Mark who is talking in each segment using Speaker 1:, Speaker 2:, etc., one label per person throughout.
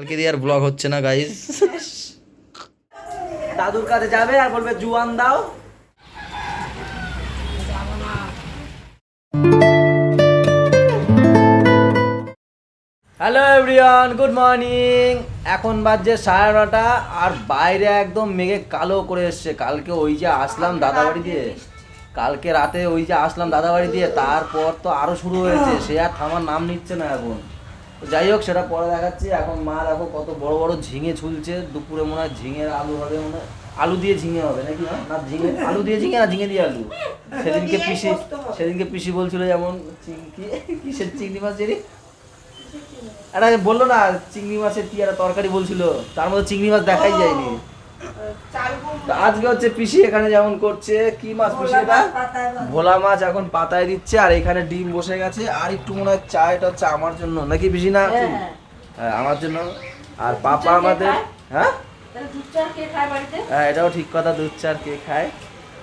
Speaker 1: কালকে দিয়ে আর ব্লগ হচ্ছে না গাইস
Speaker 2: দাদুর কাছে যাবে আর বলবে জুয়ান দাও। হ্যালো এভরিওয়ান গুড মর্নিং এখন বাজছে সাড়ে নটা আর বাইরে একদম মেঘে কালো করে এসছে। কালকে ওই যে আসলাম দাদা বাড়ি দিয়ে। কালকে রাতে ওই যে আসলাম দাদা বাড়ি দিয়ে তারপর তো আরও শুরু হয়েছে। সে আর থামার নাম নিচ্ছে না এখন। যাই হোক সেটা পরে দেখাচ্ছি। এখন মা দেখো কত বড় বড় ঝিঙে ঝুলছে দুপুরে মনে হয় ঝিঙের আলু হবে মনে হয় আলু দিয়ে ঝিঙে হবে নাকি? না না ঝিঙে আলু দিয়ে ঝিঙে না ঝিঙে দিয়ে আলু? সেদিনকে পিসি সেদিনকে পিসি বলছিল যেমন চিংকি কিসের চিংড়ি মাছ জানি? আরে বলল না চিংড়ি মাছের কি একটা তরকারি বলছিল। তার মধ্যে চিংড়ি মাছ দেখাই যায়নি। আজকে হচ্ছে পিসি এখানে যেমন করছে কি মাছ পিসি এটা? ভোলা মাছ এখন পাতায় দিচ্ছে আর এখানে ডিম বসে গেছে আর একটু মনে হয় চা এটা হচ্ছে আমার জন্য। নাকি পিসি না? হ্যাঁ আমার জন্য। আর পাপা আমাদের হ্যাঁ? হ্যাঁ এটাও ঠিক কথা দুধ চার কে খায়।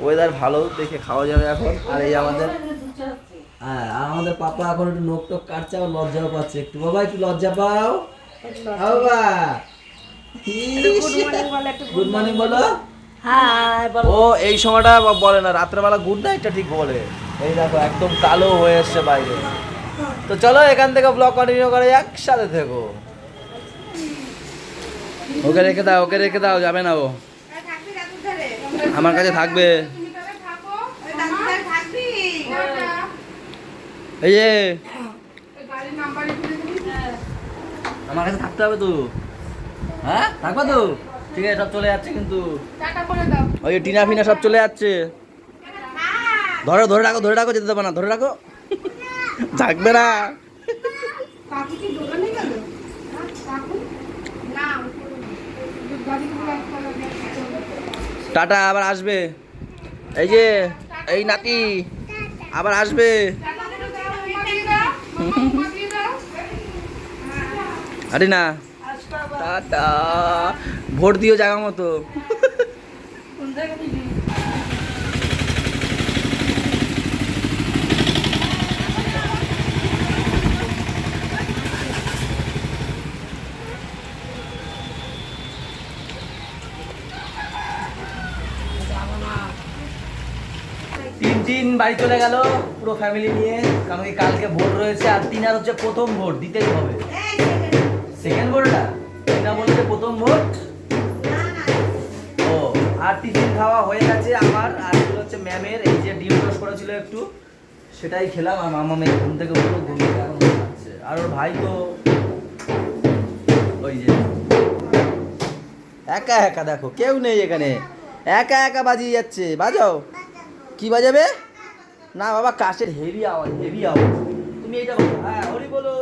Speaker 2: ওয়েদার ভালো দেখে খাওয়া যাবে এখন। আর এই আমাদের হ্যাঁ আর আমাদের পাপা এখন একটু নোক টোক কাটছে আর লজ্জাও পাচ্ছে। একটু বাবা একটু লজ্জা পাও। বাবা। গুড মর্নিং বলো ও এই সময়টা বলে না রাত্রেবেলা গুড নাইটটা ঠিক বলে। এই দেখো একদম কালো হয়ে এসছে বাইরে। তো চলো এখান থেকে ব্লগ কন্টিনিউ করে একসাথে থেকো। ওকে রেখে দাও ওকে রেখে দাও যাবে না ও। আমার কাছে থাকবে। এই যে। আমার কাছে থাকতে হবে তো। হ্যাঁ? থাকবে তো ঠিক আছে সব চলে যাচ্ছে কিন্তু। ওই টিনা ফিনা সব চলে যাচ্ছে। ধরো ধরে রাখো ধরে রাখো যেতে দেবো না ধরে রাখো। থাকবে না। টাটা আবার আসবে। এই যে এই নাতি আবার আসবে। আরে না। টাটা। ভোট দিও জায়গা মতো। তিন দিন বাড়ি চলে গেল পুরো ফ্যামিলি নিয়ে। কারণ কালকে ভোট রয়েছে আর তিনার হচ্ছে প্রথম ভোট দিতেই হবে। সেকেন্ড। ভোটটা বলছে প্রথম ভোট ও, আর টিফিন খাওয়া হয়ে গেছে আমার, আর হচ্ছে ম্যামের, এই যে ডিম রস করেছিল একটু, সেটাই খেলাম, আর মামা মেয়ে ঘুম থেকে উঠল ঘুম থেকে এখন আর ওর ভাই তো ওই যে, একা একা দেখো, কেউ নেই এখানে। একা একা বাজিয়ে যাচ্ছে, বাজাও। কি বাজাবে? না বাবা, কাশের হেভি আওয়াজ হেভি আওয়াজ। তুমি এইটা বলো হ্যাঁ হরি বলো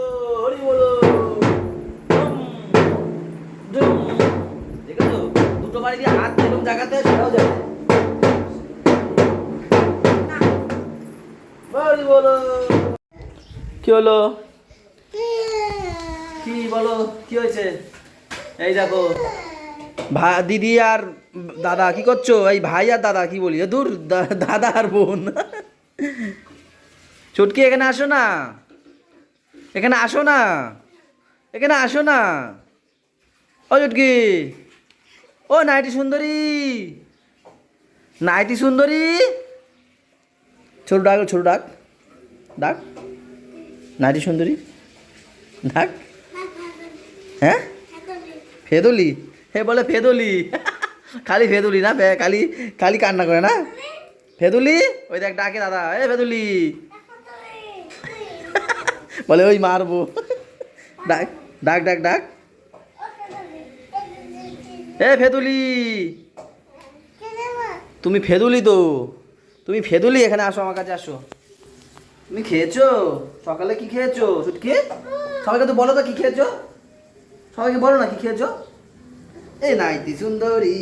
Speaker 2: হরি বলো। বাড়ি হাত এরকম জায়গাতে সেটাও যাবে কি হলো? কি বলো? কি হয়েছে? এই দেখো। ভা, দিদি আর দাদা, কি করছ? এই ভাই আর দাদা, কি বলি? দূর দাদা আর বোন। চুটকি এখানে আসো না। এখানে আসো না। এখানে আসো না। ও চুটকি। ও নাইটি সুন্দরী। নাইটি সুন্দরী। ছোট ডাক ছোট ডাক। ডাক। নাইটি সুন্দরী। ডাক। হ্যাঁ? ফেদলি। হে বলে ফেদলি। খালি ফেদুলি না খালি খালি কান্না করে না? ফেদুলি? ওই দেখ ডাকে দাদা। এ ফেদুলি। বলে ওই মারবো। ডাক ডাক ডাক ডাক। এ ফেদুলি। তুমি ফেদুলি তো। তুমি ফেদুলি, এখানে আসো, আমার কাছে আসো। তুমি খেয়েছো? সকালে কি খেয়েছো? সুটকি? সবাইকে তো বলো তো কি খেয়েছো? সবাইকে বলো না কি খেয়েছো? এই নাইতি সুন্দরী।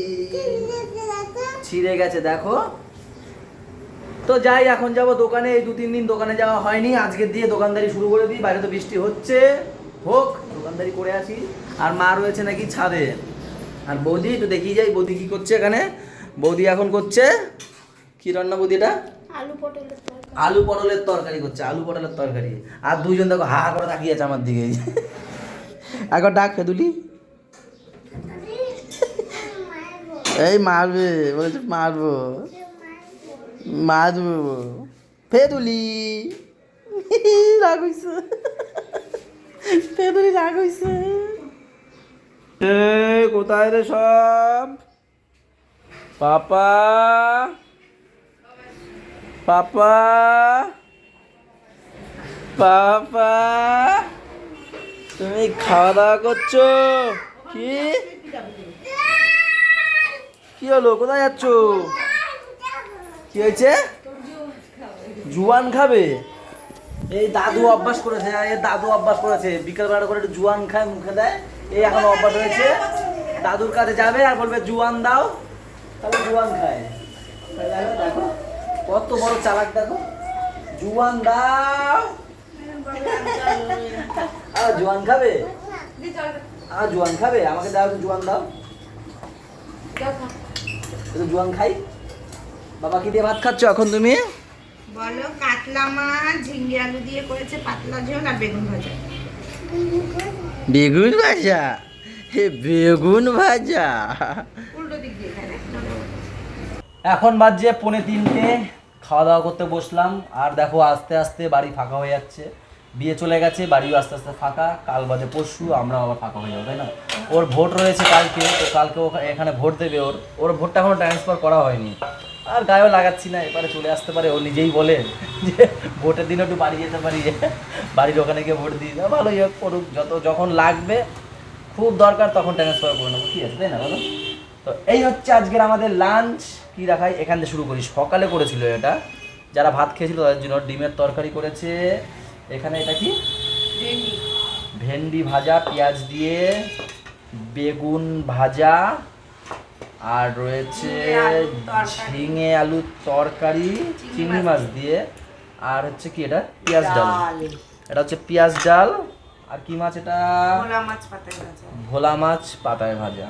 Speaker 2: ছিঁড়ে গেছে, দেখো। তো যাই, এখন যাব দোকানে। এই দু, তিন দিন দোকানে যাওয়া হয়নি। আজকে দিয়ে দোকানদারি শুরু করে দিই। বাইরে তো বৃষ্টি হচ্ছে। হোক, দোকানদারি করে আসি। আর মা রয়েছে নাকি ছাদে। আর বৌদি একটু দেখি যাই বৌদি কি করছে এখানে? বৌদি এখন করছে কি রান্না বৌদি এটা?
Speaker 3: আলু পটলের তরকারি।
Speaker 2: আলু পটলের তরকারি করছে আলু পটলের তরকারি। আর দুইজন দেখো হা করে তাকিয়ে আছে আমার দিকে। একবার ডাক ফেদুলি।
Speaker 1: এই মারবে বলছে মারবো। মারবো। ফেদুলি। রাগ হইছে। ফেদুলি রাগ হইছে। কোথায় রে সব? পাপা? পাপা? পাপা? তুমি খাওয়া দাওয়া করছ? কি? কি হলো? কোথায় যাচ্ছ? কি হয়েছে? জুয়ান খাবে? এই দাদু অভ্যাস করেছে দাদু অভ্যাস করেছে। বিকেল বেলা করে জুয়ান খায়, মুখে দেয়। এই এখন অভ্যাস হয়েছে। দাদুর কাছে যাবে আর বলবে জুয়ান দাও। তাহলে জুয়ান খায়। দেখো, কত বড় চালাক দেখো। জুয়ান দাও। আর জুয়ান খাবে? আর জুয়ান খাবে? আমাকে দাও জুয়ান দাও। জুয়ান খাই। বাবা কি দিয়ে ভাত খাচ্ছ এখন তুমি?
Speaker 3: বলো কাতলা মাছ ঝিঙ্গি আলু দিয়ে করেছে পাতলা ঝোল আর বেগুন ভাজা।
Speaker 1: বেগুন ভাজা? হে বেগুন ভাজা।
Speaker 3: উল্টো দিক দিয়ে এখানে।
Speaker 2: এখন বাজছে পৌনে তিনটে খাওয়া দাওয়া করতে বসলাম। আর দেখো আস্তে আস্তে বাড়ি ফাঁকা হয়ে যাচ্ছে। বিয়ে চলে গেছে বাড়িও আস্তে আস্তে ফাঁকা। কাল বাদে পরশু আমরা আবার ফাঁকা হয়ে যাব তাই না? ওর ভোট রয়েছে কালকে তো কালকে ও এখানে ভোট দেবে ওর। ওর ভোটটা এখনও ট্রান্সফার করা হয়নি। আর গায়েও লাগাচ্ছি না এবারে চলে আসতে পারে ও নিজেই বলে যে ভোটের দিন একটু বাড়ি যেতে পারি যে বাড়ির ওখানে গিয়ে ভোট দিই না ভালোই হোক করুক যত যখন লাগবে খুব দরকার তখন ট্রান্সফার করে নেব কি আছে তাই না বলো তো এই হচ্ছে আজকের আমাদের লাঞ্চ কি রাখাই এখান থেকে শুরু করি সকালে করেছিল এটা যারা ভাত খেয়েছিল তাদের জন্য ডিমের তরকারি করেছে এখানে এটা কি? ভেন্ডি ভাজা পেঁয়াজ দিয়ে বেগুন ভাজা আর রয়েছে ঝিঙে আলুর তরকারি চিংড়ি মাছ দিয়ে। আর হচ্ছে কি এটা? পেঁয়াজ ডাল। এটা হচ্ছে পেঁয়াজ ডাল। আর কি মাছ এটা?
Speaker 3: ভোলা মাছ পাতায় ভাজা।
Speaker 2: ভোলা মাছ পাতায় ভাজা।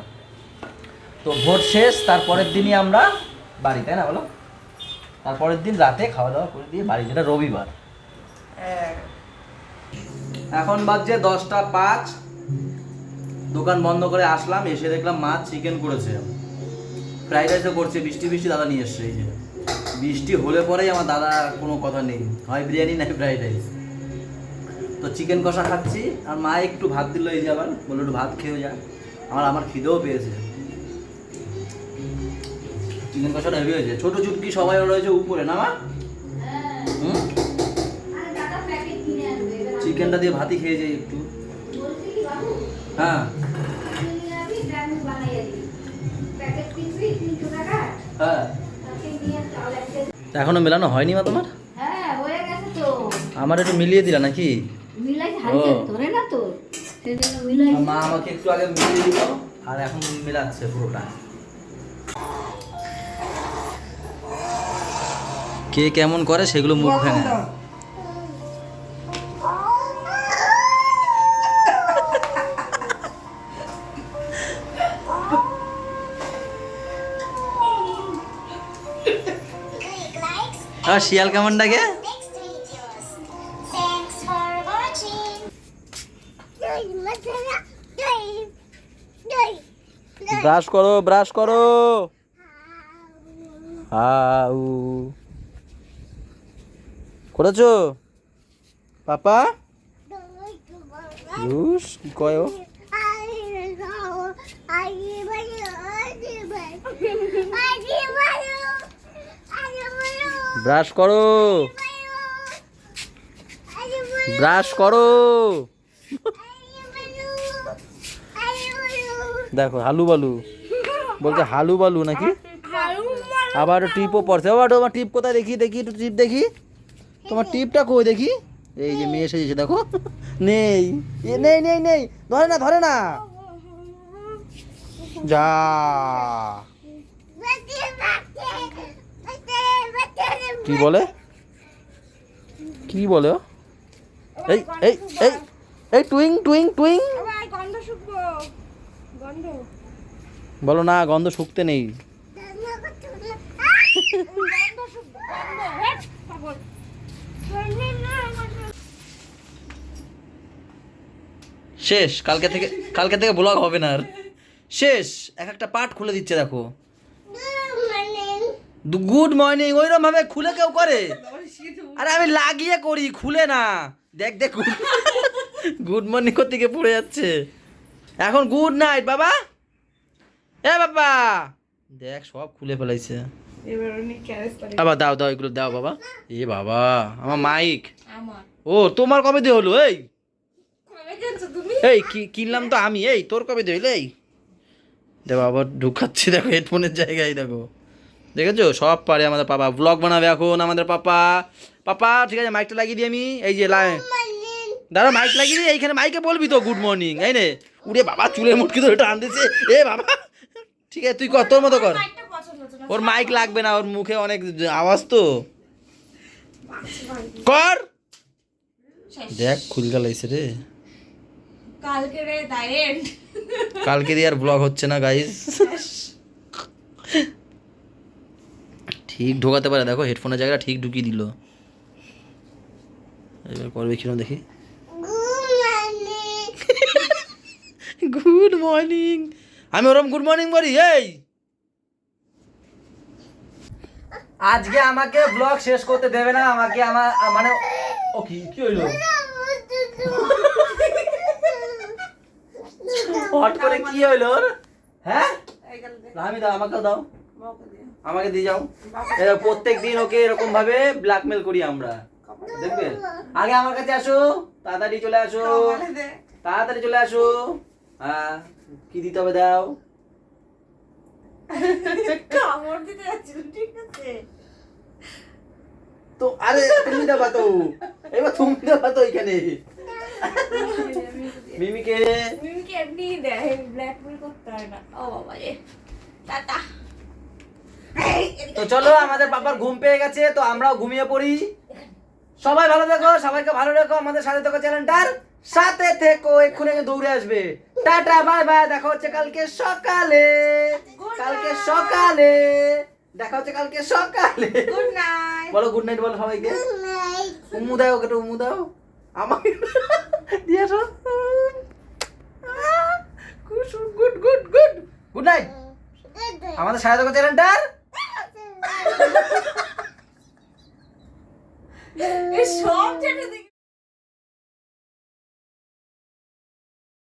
Speaker 2: তো ভোট শেষ তারপরের দিনই আমরা বাড়ি তাই না বলো? তারপরের দিন রাতে খাওয়া দাওয়া করে দিয়ে বাড়ি যেটা রবিবার।
Speaker 3: হ্যাঁ।
Speaker 2: এখন বাজছে দশটা পাঁচ। দোকান বন্ধ করে আসলাম এসে দেখলাম মাছ চিকেন করেছে। ফ্রাইড রাইসও করছে বৃষ্টি বৃষ্টি দাদা নিয়ে এসছে, এই যে। বৃষ্টি হলে পরেই আমার দাদা কোনো কথা নেই, হয় বিরিয়ানি নাই ফ্রাইড রাইস তো চিকেন কষা খাচ্ছি, আর মা একটু ভাত দিল, এই যে আবার, বলল একটু ভাত খেয়েও যা। আমার আমার খিদেও পেয়েছে। চিকেন কষাটা হেভি হয়েছে। ছোট চুটকি সবাই রয়েছে উপরে, না মা? হুম? চিকেনটা দিয়ে ভাতই খেয়ে যাই একটু। হ্যাঁ। হ্যাঁ। এখনও মেলানো হয়নি মা তোমার?
Speaker 4: হ্যাঁ হয়ে গেছে তো।
Speaker 2: আমার একটু মিলিয়ে দিলা নাকি?
Speaker 4: মিলাই হারিয়ে
Speaker 2: ও।
Speaker 4: ধরে না তো। সেজন্য মিলাই
Speaker 2: আর মা আমাকে একটু আগে মিলিয়ে দিল আর এখন মেলাচ্ছে পুরোটা। কে কেমন করে সেগুলো মুখ ভেঙে। আর শিয়াল কেমন ডাকে. ব্রাশ করো ব্রাশ করো হাউ করেছ পাপা রুশ কি কয় ও? ব্রাশ করো। ব্রাশ করো। দেখো, হালু বালু। বলছে হালু বালু নাকি? আবার টিপও পড়ছে। আবার তোমার টিপ কোথায় দেখি? দেখি, একটু টিপ দেখি। তোমার টিপটা কই দেখি? এই যে মেয়ে এসেছে, দেখো। নেই। নেই নেই নেই। ধরে না ধরে না। যা। কি বলে? কি বলে এই এই এই এই টুইং টুইং টুইং।
Speaker 3: আবার গন্ধ শুকবো। গন্ধ।
Speaker 2: বলো না গন্ধ শুকতে নেই।
Speaker 3: গন্ধ শুকবো গন্ধ। হেট, পাগল।
Speaker 2: শেষ কালকে থেকে কালকে থেকে ব্লগ হবে না আর। শেষ এক একটা পার্ট খুলে দিচ্ছে দেখো। গুড মর্নিং ওইরকম ভাবে খুলে কেউ করে। আরে আমি লাগিয়ে করি খুলে না। দেখ দেখ গুড মর্নিং করতে গিয়ে পড়ে যাচ্ছে। এখন গুড নাইট বাবা। এ বাবা। দেখ সব খুলে ফেলাইছে। আবার দাও দাও এগুলো দাও বাবা। এ বাবা আমার মাইক ও তোমার কবে দিয়ে হলো এই? এই কি কিনলাম তো আমি এই তোর কবে দিয়ে হলো এই? দেখো আবার ঢুকাচ্ছি দেখো হেডফোনের জায়গায় দেখো। দেখেছ? সব পারে আমাদের পাপা। ব্লগ বানাবে এখন আমাদের পাপা। পাপা ঠিক আছে মাইকটা লাগিয়ে দিই আমি। এই যে লাই দাঁড়া মাইক লাগিয়ে দিই। এইখানে মাইকে বলবি তো গুড মর্নিং এই নে। উড়ে বাবা চুলের মুটকি ধরে টান দিচ্ছে এ বাবা। ঠিক আছে তুই কর তোর মতো কর। ওর মাইক লাগবে না ওর মুখে অনেক আওয়াজ তো। কর। দেখ খুল গেলাইছে রে।
Speaker 3: কালকে রে
Speaker 2: কালকে দিয়ে আর ব্লগ হচ্ছে না গাইস ঠিক ঢোকাতে পারে দেখো হেডফোনের জায়গাটা ঠিক ঢুকিয়ে দিল। এবার করবে কিরম দেখি। গুড মর্নিং আমি ওরম গুড মর্নিং বলি এই! আজকে আমাকে ব্লগ শেষ করতে দেবে না আমাকে আমার মানে ও কি কি হইল? হট করে কি হইল? হ্যাঁ? আমি দাও। আমাকে দাও আমাকে দিয়ে যাও। প্রত্যেক দিন ওকে এরকম ভাবে ব্ল্যাকমেল করি আমরা। দেখবে? আগে আমার কাছে আসো তাড়াতাড়ি চলে আসো। তাড়াতাড়ি চলে আসো। হ্যাঁ কি দিতে হবে দাও।
Speaker 3: কামড় দিতে যাচ্ছিল ঠিক আছে।
Speaker 2: তো আরে তুমি দেবা তো। এবার তুমি দেবা তো এখানে। মিমিকে
Speaker 3: মিমিকে এমনি দেয় ব্ল্যাকমেল করতে হয় না। ও বাবা রে। টাটা।
Speaker 2: তো চলো আমাদের বাবার ঘুম পেয়ে গেছে তো আমরাও ঘুমিয়ে পড়ি। সবাই ভালো থেকো সবাইকে ভালো রেখো আমাদের সাথে থেকো চ্যানেলটার সাথে থেকো এক্ষুনি এখানে দৌড়ে আসবে। টাটা বাই বাই দেখা হচ্ছে কালকে সকালে। কালকে সকালে। দেখা হচ্ছে কালকে সকালে।
Speaker 3: গুড নাইট
Speaker 2: বলো গুড নাইট বলো সবাইকে। উমু দাও ওকে উমু দাও। আমাকে দিয়ে আসো। Good good good good night আমাদের সাথে থেকো চ্যানেলটার।
Speaker 3: সব দেখি